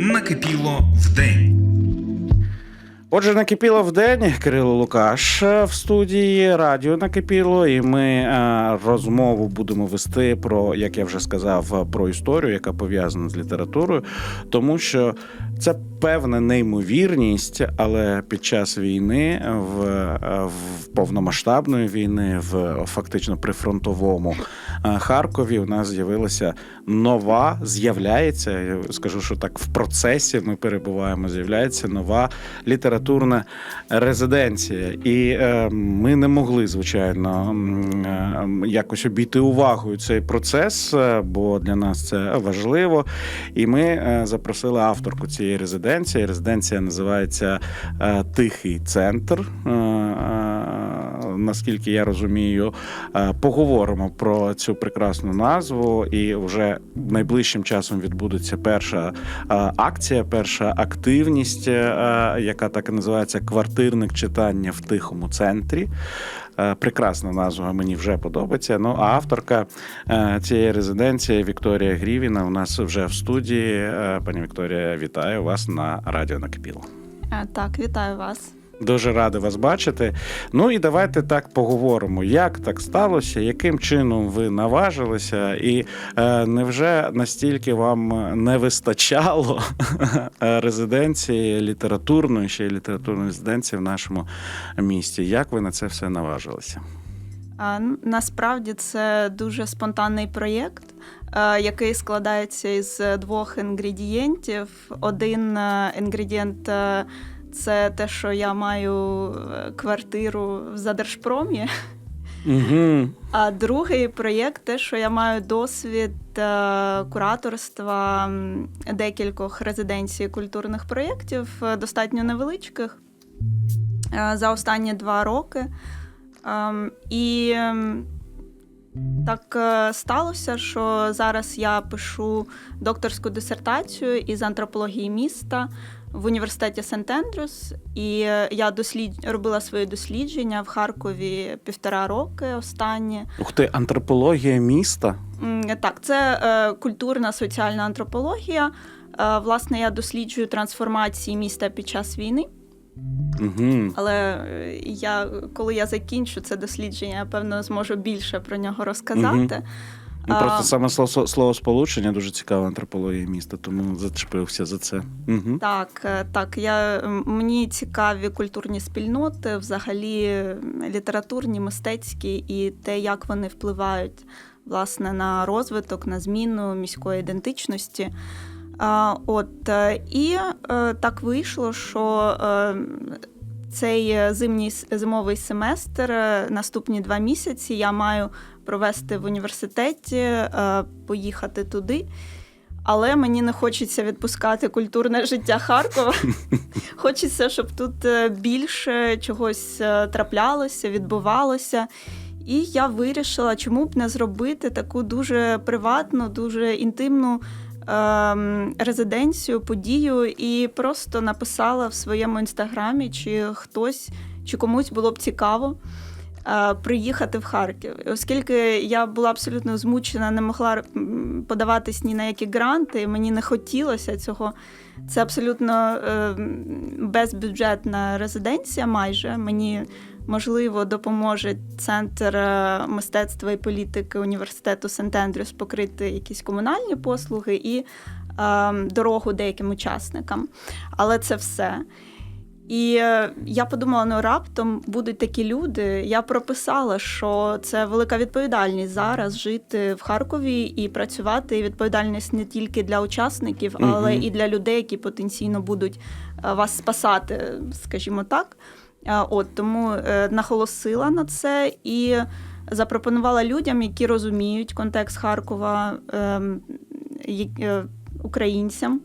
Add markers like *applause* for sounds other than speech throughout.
накипіло вдень. Отже, накипіло в день Кирило Лукаш е, в студії Радіо Накипіло, і ми е, розмову будемо вести про, як я вже сказав, про історію, яка пов'язана з літературою, тому що це певна неймовірність, але під час війни, в, в повномасштабної війни, в фактично прифронтовому е, Харкові, у нас з'явилася нова, з'являється. Я скажу, що так в процесі ми перебуваємо. З'являється нова літературна резиденція, і е, ми не могли, звичайно, е, якось обійти увагою цей процес, бо для нас це важливо. І ми запросили авторку цієї резиденції. Резиденція називається е, Тихий центр. Наскільки я розумію, е, поговоримо про цю прекрасну назву, і вже найближчим часом відбудеться перша е, акція, перша активність, е, яка так і називається Квартирник читання в тихому центрі. Прекрасна назва, мені вже подобається. Ну а авторка цієї резиденції Вікторія Грівіна у нас вже в студії. Пані Вікторія, вітаю вас на радіо Накипіло. Так, вітаю вас. Дуже радий вас бачити. Ну і давайте так поговоримо, як так сталося, яким чином ви наважилися, і е, невже настільки вам не вистачало *laughs* резиденції літературної, ще й літературної резиденції в нашому місті? Як ви на це все наважилися? Насправді це дуже спонтанний проєкт, е, який складається із двох інгредієнтів. Один е, інгредієнт е, це те, що я маю е, квартиру в Задержпромі. Угу. *laughs* А другий проєкт те, що я маю досвід е, кураторства декількох резиденцій культурних проєктів, е, достатньо невеличких за останні два роки. Ем, І так сталося, що зараз я пишу докторську дисертацію із антропології міста в університеті Сент-Ендрюс. І е, я дослід... робила свої дослідження в Харкові півтора роки останні. Ух ти, антропологія міста. Так, це е, культурна соціальна антропологія. Е, власне, я досліджую трансформації міста під час війни. Угу. Але е, я, коли я закінчу це дослідження, я певно зможу більше про нього розказати. Ну, просто саме слово, словосполучення дуже цікава антропологія міста, тому зачепився за це. Угу. Так, е, так. Я, мені цікаві культурні спільноти, взагалі літературні, мистецькі і те, як вони впливають власне на розвиток, на зміну міської ідентичності. От е, і е, так вийшло, що цей зимній зимовий семестр, е, наступні два місяці, я маю провести в університеті, е, поїхати туди. Але мені не хочеться відпускати культурне *laughs* життя Харкова. *laughs* Хочеться, щоб тут е, більше чогось е, траплялося, відбувалося. І я вирішила, чому б не зробити таку дуже приватну, дуже інтимну резиденцію, подію, і просто написала в своєму інстаграмі, чи хтось, чи комусь було б цікаво е, приїхати в Харків. Оскільки я була абсолютно змучена, не могла подаватись ні на які гранти, мені не хотілося цього. Це абсолютно е, безбюджетна резиденція майже. Мені можливо допоможе центр е, мистецтва і політики університету Сент-Ендрюс покрити якісь комунальні послуги і е, дорогу деяким учасникам. Але це все. І е, я подумала: ну раптом будуть такі люди. Я прописала, що це велика відповідальність зараз жити в Харкові і працювати. І відповідальність не тільки для учасників, але Мгм. і для людей, які потенційно будуть е, вас спасати, скажімо так. От тому е, наголосила на це і запропонувала людям, які розуміють контекст Харкова, ем, е, українцям,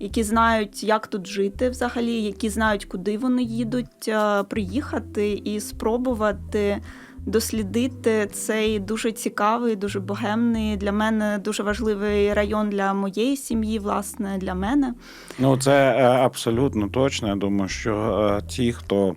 які знають, як тут жити взагалі, які знають, куди вони їдуть, е, приїхати і спробувати дослідити цей дуже цікавий, дуже богемний для мене дуже важливий район для моєї сім'ї, власне, для мене. Ну, це е, абсолютно точно. Я думаю, що е, ті, хто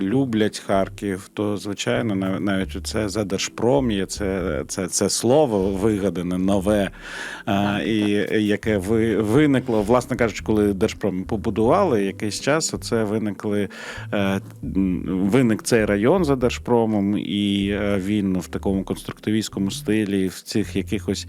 люблять Харків, то звичайно нав- навіть це за Держпром є це, це, це слово вигадане, нове, і яке ви, виникло, власне кажучи, коли Держпром побудували якийсь час, оце виникли е, виник цей район за Держпромом, і е, він в такому конструктивістському стилі, в цих якихось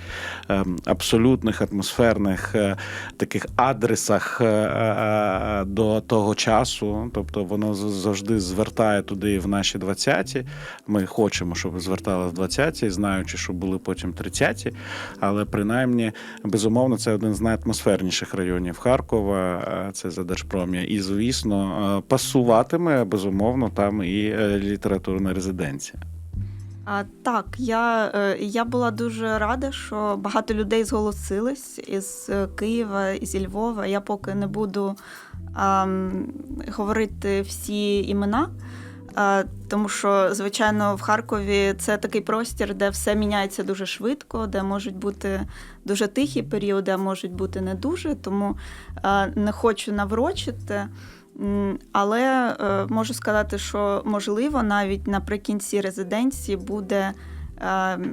е, абсолютних атмосферних е, таких адресах е, е, до того часу. Тобто воно з- завжди звертає туди в наші 20-ті. Ми хочемо, щоб звертали в 20-ті, знаючи, що були потім 30-ті. Але принаймні, безумовно, це один з найатмосферніших районів Харкова. Це за Держпром'я. І, звісно, е, пасуватиме безумовно там і е, літературна резиденція. А, так, я, е, я була дуже рада, що багато людей зголосились із е, Києва, із Львова. Я поки не буду ам, говорити всі імена. А, Тому що, звичайно, в Харкові це такий простір, де все міняється дуже швидко, де можуть бути дуже тихі періоди, а можуть бути не дуже. Тому а, не хочу наврочити. Але е, можу сказати, що можливо навіть наприкінці резиденції буде е,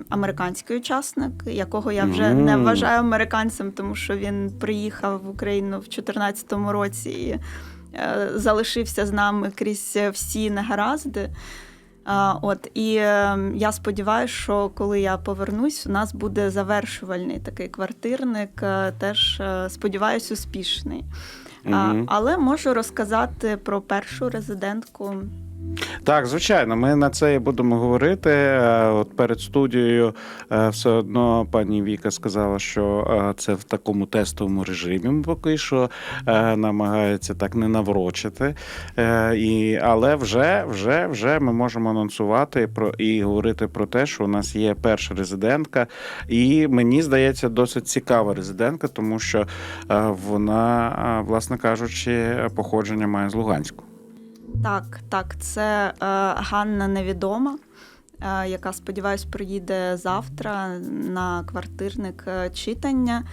американський учасник, якого я вже не вважаю американцем, тому що він приїхав в Україну в 2014 році і е, залишився з нами крізь всі негаразди. От і я сподіваюся, що коли я повернусь, у нас буде завершувальний такий квартирник, теж сподіваюсь, успішний. А, але можу розказати про першу резидентку. Так, звичайно, ми на це і будемо говорити. Е, От перед студією е, все одно пані Віка сказала, що е, це в такому тестовому режимі поки що намагається так не наврочити. І, але вже, вже, вже ми можемо анонсувати про і говорити про те, що у нас є перша резидентка, і мені здається, досить цікава резидентка, тому що вона, власне кажучи, походження має з Луганську. Так, так, це е, Ганна Невідома, е, яка, сподіваюсь, приїде завтра на квартирник е, читання.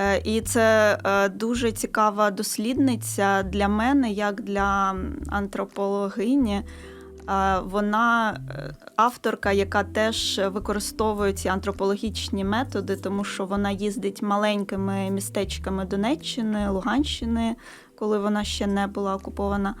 Е, і це е, дуже цікава дослідниця для мене, як для антропологині. Е, Вона е, авторка, яка теж використовує ці антропологічні методи, тому що вона їздить маленькими містечками Донеччини, Луганщини, коли вона ще не була окупована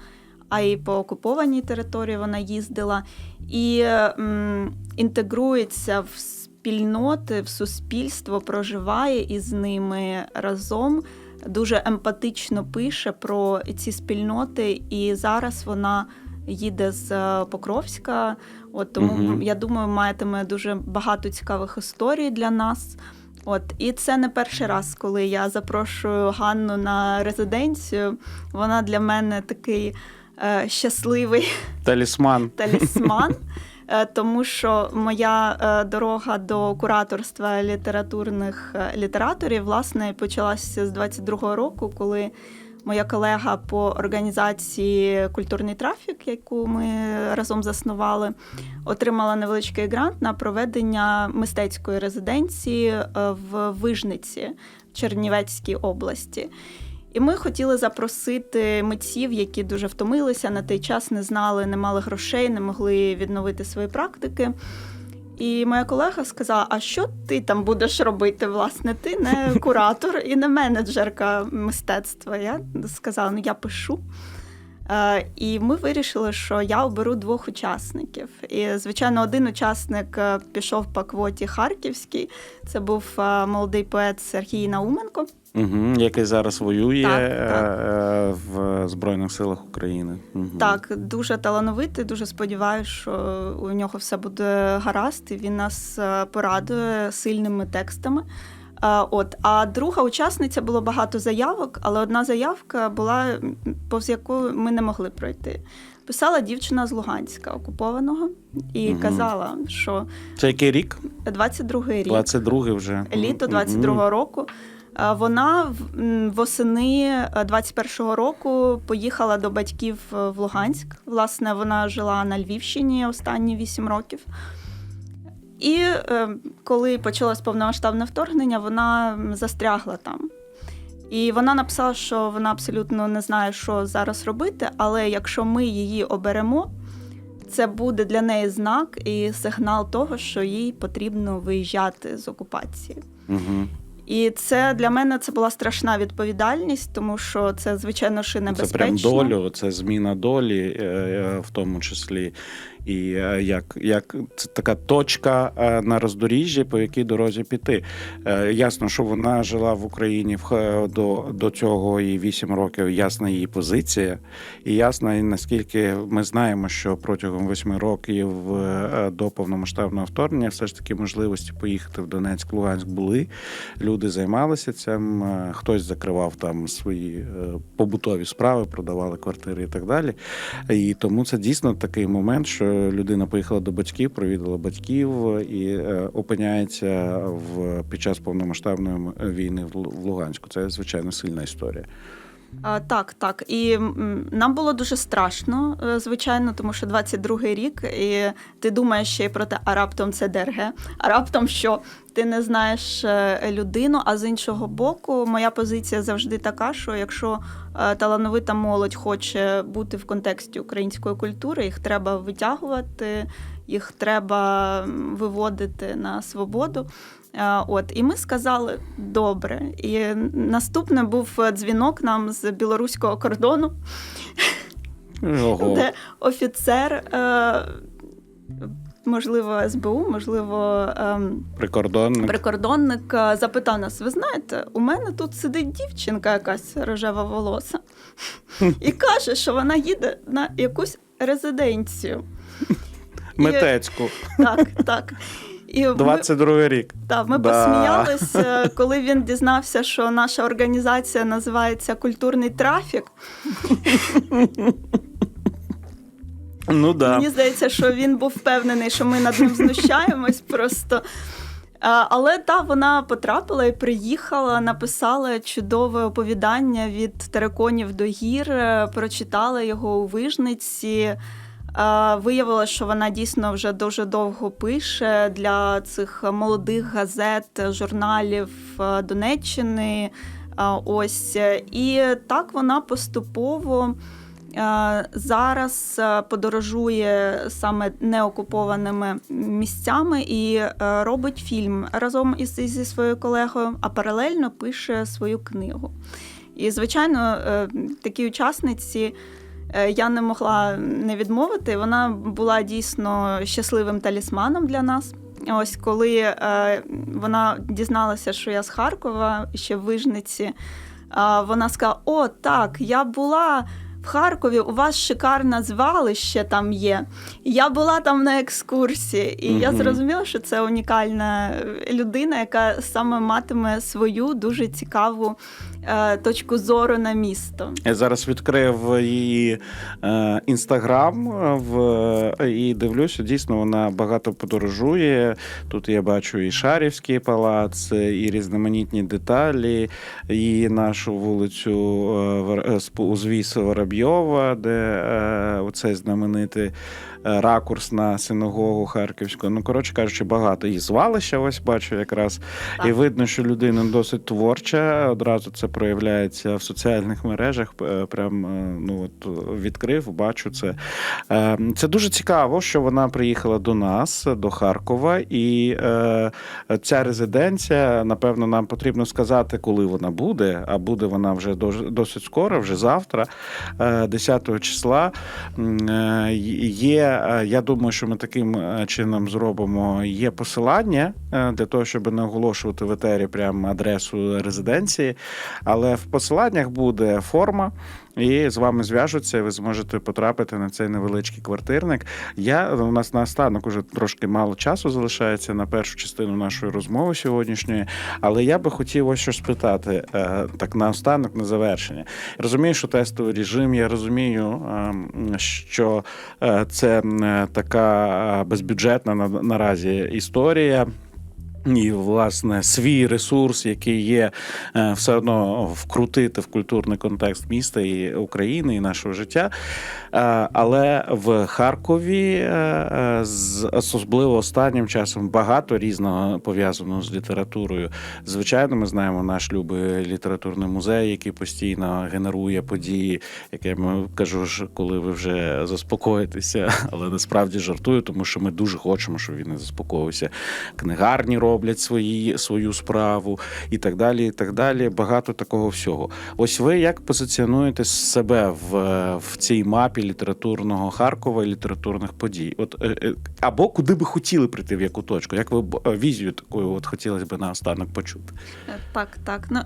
а й по окупованій території вона їздила і м, інтегрується в спільноти, в суспільство, проживає із ними разом. Дуже емпатично пише про ці спільноти, і зараз вона їде з е, Покровська. От тому Мгм. я думаю, матиме дуже багато цікавих історій для нас. От і це не перший раз, коли я запрошую Ганну на резиденцію. Вона для мене такий щасливий Талісман. *laughs* талісман, е, тому що моя е, дорога до кураторства літературних е, літераторів власне почалася з 22-го року, коли моя колега по організації Культурний трафік, яку ми разом заснували, отримала невеличкий грант на проведення мистецької резиденції е, в Вижниці в Чернівецькій області. І ми хотіли запросити митців, які дуже втомилися на той час, не знали, не мали грошей, не могли відновити свої практики. І моя колега сказала: А що ти там будеш робити? Власне, ти не *laughs* куратор і не менеджерка мистецтва. Я сказала, ну я пишу. Е, І ми вирішили, що я оберу двох учасників. І, звичайно, один учасник е, пішов по квоті Харківській. Це був е, молодий поет Сергій Науменко. Угу, який зараз воює Так, е, так. е, в Збройних силах України. Мгм. Так, дуже талановитий. Дуже сподіваюся, що у нього все буде гаразд, і він нас е, порадує сильними текстами. От, а друга учасниця було багато заявок, але одна заявка була повз яку ми не могли пройти. Писала дівчина з Луганська, окупованого, і Мгм. казала, що Це який рік? 22-й рік. 22-й вже. літо Мгм. 22-го року. Е, Вона восени е, 21-го року поїхала до батьків е, в Луганськ. Власне, вона жила на Львівщині останні 8 років. І е, коли почалось повномасштабне вторгнення, вона застрягла там. І вона написала, що вона абсолютно не знає, що зараз робити, але якщо ми її оберемо, це буде для неї знак і сигнал того, що їй потрібно виїжджати з окупації. Угу. І це для мене це була страшна відповідальність, тому що це, звичайно, ще небезпечно. Це прям долю, це зміна долі, е, е, в тому числі. І е, як, як це така точка е, на роздоріжжі, по якій дорозі піти. Е, Ясно, що вона жила в Україні до, до цього і 8 років. Ясна її позиція, і ясно, і наскільки ми знаємо, що протягом 8 років до повномасштабного вторгнення все ж таки можливості поїхати в Донецьк, Луганськ були. Люди займалися цим. Хтось закривав там свої побутові справи, продавали квартири і так далі. І тому це дійсно такий момент, що людина поїхала до батьків, провідала батьків і е, опиняється в під час повномасштабної війни в Лу- в Луганську. Це звичайно сильна історія. Так, так. І нам було дуже страшно, е, звичайно, тому що 22-й рік, і ти думаєш ще й про те, а раптом це ДРГ, а раптом що ти не знаєш е, людину. А з іншого боку, моя позиція завжди така, що якщо е, талановита молодь хоче бути в контексті української культури, їх треба витягувати, їх треба виводити на свободу. Е, От, і ми сказали добре. І наступне був дзвінок нам з білоруського кордону, Ого. де офіцер, е, можливо, СБУ, можливо, ем, Прикордонник. прикордонник е, запитав нас: ви знаєте, у мене тут сидить дівчинка, якась рожева волоса, і каже, що вона їде на якусь резиденцію. Митецьку. Так, так. І ми- 22 рік. Так, ми Да. посміялися, коли він дізнався, що наша організація називається Культурний трафік. Ну да. Мені здається, що він був впевнений, що ми над ним знущаємось просто. Але та вона потрапила і приїхала, написала чудове оповідання від териконів до гір, е, прочитала його у вижниці. Виявилося, що вона дійсно вже дуже довго пише для цих молодих газет, журналів е, Донеччини. Ось і так вона поступово. Е, Зараз е, подорожує саме неокупованими місцями і робить фільм разом із зі своєю колегою, а паралельно пише свою книгу. І, звичайно, такій учасниці я не могла не відмовити. Вона була дійсно щасливим талісманом для нас. Ось коли е, вона дізналася, що я з Харкова ще в Вижниці, а вона сказала: О, так, я була в Харкові, у вас шикарне звалище там є. Я була там на екскурсії, і я зрозуміла, що це унікальна людина, яка саме матиме свою дуже цікаву е, точку зору на місто. Я зараз відкрив її е, інстаграм в і дивлюся, дійсно вона багато подорожує. Тут я бачу і Шарівський палац, і різноманітні деталі, і нашу вулицю е, е, узвіз Воробйова, де е, оцей знаменитий е, ракурс на синагогу Харківську. Ну, коротше кажучи, багато. І звалища ось бачу якраз. Так. І видно, що людина досить творча. Одразу це проявляється в соціальних мережах. Прям е, ну от відкрив, бачу це. Е, Це дуже цікаво, що вона приїхала до нас, до Харкова, і е, ця резиденція, напевно, нам потрібно сказати, коли вона буде. А буде вона вже досить скоро, вже завтра, е, 10 числа. Е, Є, е, я думаю, що ми таким е, чином зробимо. Є посилання е, для того, щоб не оголошувати в етері прямо адресу резиденції. Але в посиланнях буде форма, і з вами зв'яжуться. і Ви зможете потрапити на цей невеличкий квартирник. Я у нас наостанок уже трошки мало часу залишається на першу частину нашої розмови сьогоднішньої. Але я би хотів ось що спитати е, так наостанок, на завершення. Розумію, що тестовий режим. Я розумію, ем, що е, це така е, безбюджетна на- наразі історія. І, власне, свій ресурс, який є, е, все одно вкрутити в культурний контекст міста і України і нашого життя. Е, Але в Харкові, е, з- особливо останнім часом, багато різного пов'язаного з літературою. Звичайно, ми знаємо наш любий літературний музей, який постійно генерує події, як я кажу, коли ви вже заспокоїтеся, *laughs* але насправді жартую, тому що ми дуже хочемо, щоб він не заспокоївся. Книгарні роблять свої, свою справу і так далі. І так далі. Багато такого всього. Ось ви як позиціонуєте себе в, в цій мапі літературного Харкова і літературних подій? От е, е, або куди би хотіли прийти, в яку точку? Як ви е, візію такою от хотілося б наостанок почути? Е, Так, так. Ну,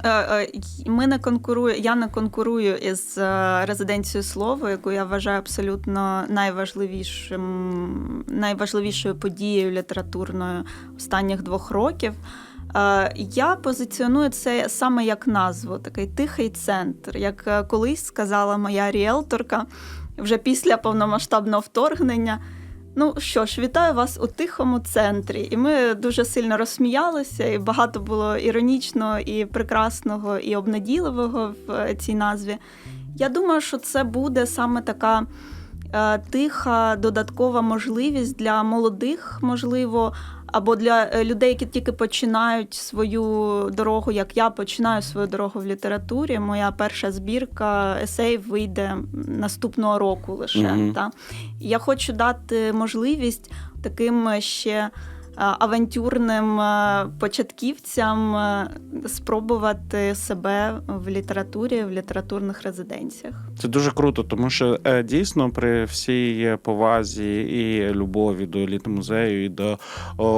ми не конкурую, я не конкурую із резиденцією слова, яку я вважаю абсолютно найважливішим, найважливішою подією літературною останніх двох років. Е, Я позиціоную це саме як назву, такий тихий центр. Як е, колись сказала моя ріелторка вже після повномасштабного вторгнення. Ну що ж, вітаю вас у тихому центрі. І ми дуже сильно розсміялися, і багато було іронічного, і прекрасного, і обнадійливого в е, цій назві. Я думаю, що це буде саме така тиха додаткова можливість для молодих, можливо, або для е, людей, які тільки починають свою дорогу, як я починаю свою дорогу в літературі. Моя перша збірка есей вийде наступного року лише. Мгм. Та? Я хочу дати можливість таким ще авантюрним е, початківцям е, спробувати себе в літературі, в літературних резиденціях. Це дуже круто, тому що е, дійсно при всій повазі і любові до літмузею і до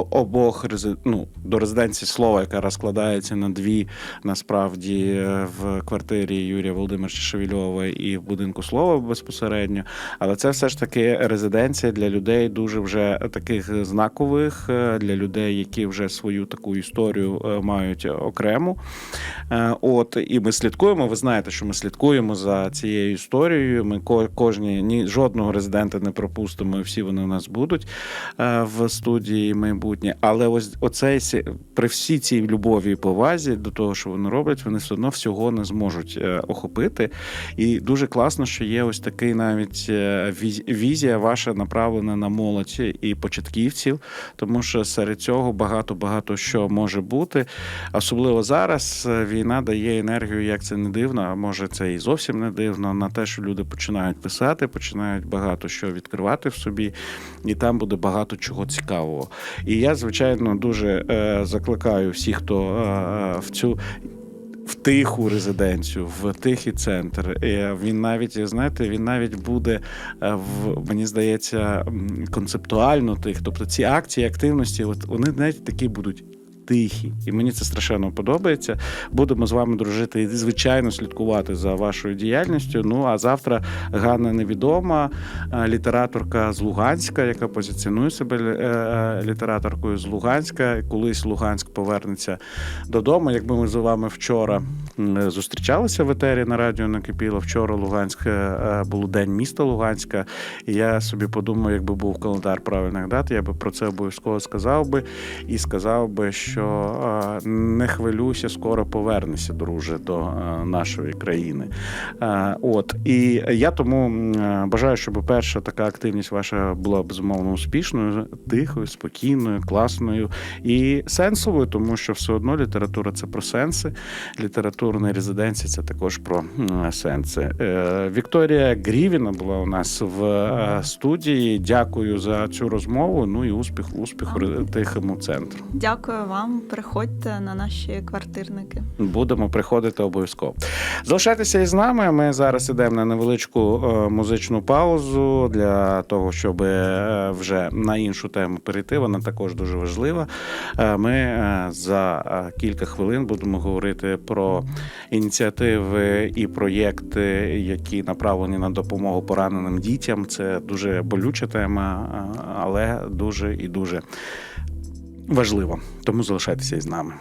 обох ну, до резиденції слова, яка розкладається на дві насправді е, в квартирі Юрія Володимировича Шевільова і в будинку слова безпосередньо. Але це все ж таки резиденція для людей дуже вже таких знакових, для людей, які вже свою таку історію е, мають окрему. Е, От і ми слідкуємо. Ви знаєте, що ми слідкуємо за цією історією. Ми кожні ні жодного резидента не пропустимо. Всі вони у нас будуть е, в студії майбутнє. Але ось оцей при всій цій любові і повазі до того, що вони роблять, вони все одно всього не зможуть охопити. І дуже класно, що є ось такий навіть візія ваша направлена на молодь і початківців, тому що серед цього багато багато що може бути. Особливо зараз е, війна дає енергію, як це не дивно, а може це і зовсім не дивно, на те, що люди починають писати, починають багато що відкривати в собі, і там буде багато чого цікавого. І я, звичайно, дуже е, закликаю всіх, хто е, в цю. Тиху резиденцію, в тихий центр. І Він навіть, знаєте, він навіть буде е, в мені здається концептуально тих. Тобто ці акції, активності, от вони навіть такі будуть. Тихі, і мені це страшенно подобається. Будемо з вами дружити і звичайно слідкувати за вашою діяльністю. Ну а завтра Ганна невідома, е, літераторка з Луганська, яка позиціонує себе е, е, літераторкою з Луганська. Колись Луганськ повернеться додому. Якби ми з вами вчора зустрічалися в етері на радіо накипіло. Вчора Луганськ е, був день міста Луганська. І я собі подумав, якби був календар правильних дат, я би про це обов'язково сказав би і сказав би, що е, не хвилюйся, скоро повернешся, друже, до е, нашої країни. От і я тому бажаю, щоб перша така активність ваша була безумовно успішною, тихою, спокійною, класною і сенсовою, тому що все одно література це про сенси. Літературна резиденція це також про сенси. Е, Вікторія Грівіна була у нас в е, студії. Дякую за цю розмову. Ну і успіх, успіху тихому центру. Дякую вам. Приходьте на наші квартирники. Будемо приходити обов'язково. Залишайтеся із нами. Ми зараз ідемо на невеличку е, музичну паузу для того, щоб вже на іншу тему перейти. Вона також дуже важлива. Ми за кілька хвилин будемо говорити про ініціативи і проєкти, які направлені на допомогу пораненим дітям. Це дуже болюча тема, але дуже і дуже важливо. Тому залишайтеся із нами.